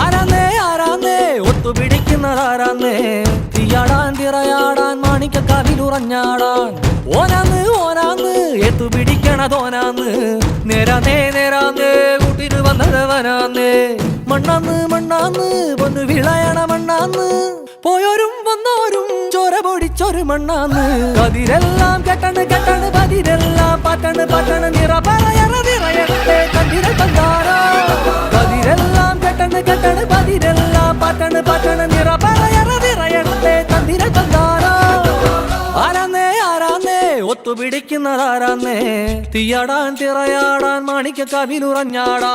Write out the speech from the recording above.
ആരാന്നേ ആരാന്നേ? ഒത്തുപിടിക്കുന്നത് ആരാന്നേ തീയാടാൻ തിറയാടാൻ മാണിക്കക്കാവിലുറഞ്ഞാടാൻ ഓനാന്ന് ഓനാന്ന് എത്തു പിടിക്കണതോനാന്ന് നേരാന്നേ നേരാന്നേ വന്നത് വന്നതവനാന്നേ. മണ്ണാന്ന് മണ്ണാന്ന് വന്ന് വിളയണ മണ്ണാന്ന്. പോയോരും വന്നോരും ചോര പൊടിച്ചൊരു മണ്ണാന്ന്. കതിരെല്ലാം കെട്ടണ് കെട്ടണ് പതിരെല്ലാം പാട്ടണ് പാട്ടണ് നിറ പറയാ. ഒത്തുപിടിക്കുന്നതാരാന്നേ? തീയാടാൻ തിറയാടാൻ മാണിക്ക കവിലുറഞ്ഞാടാ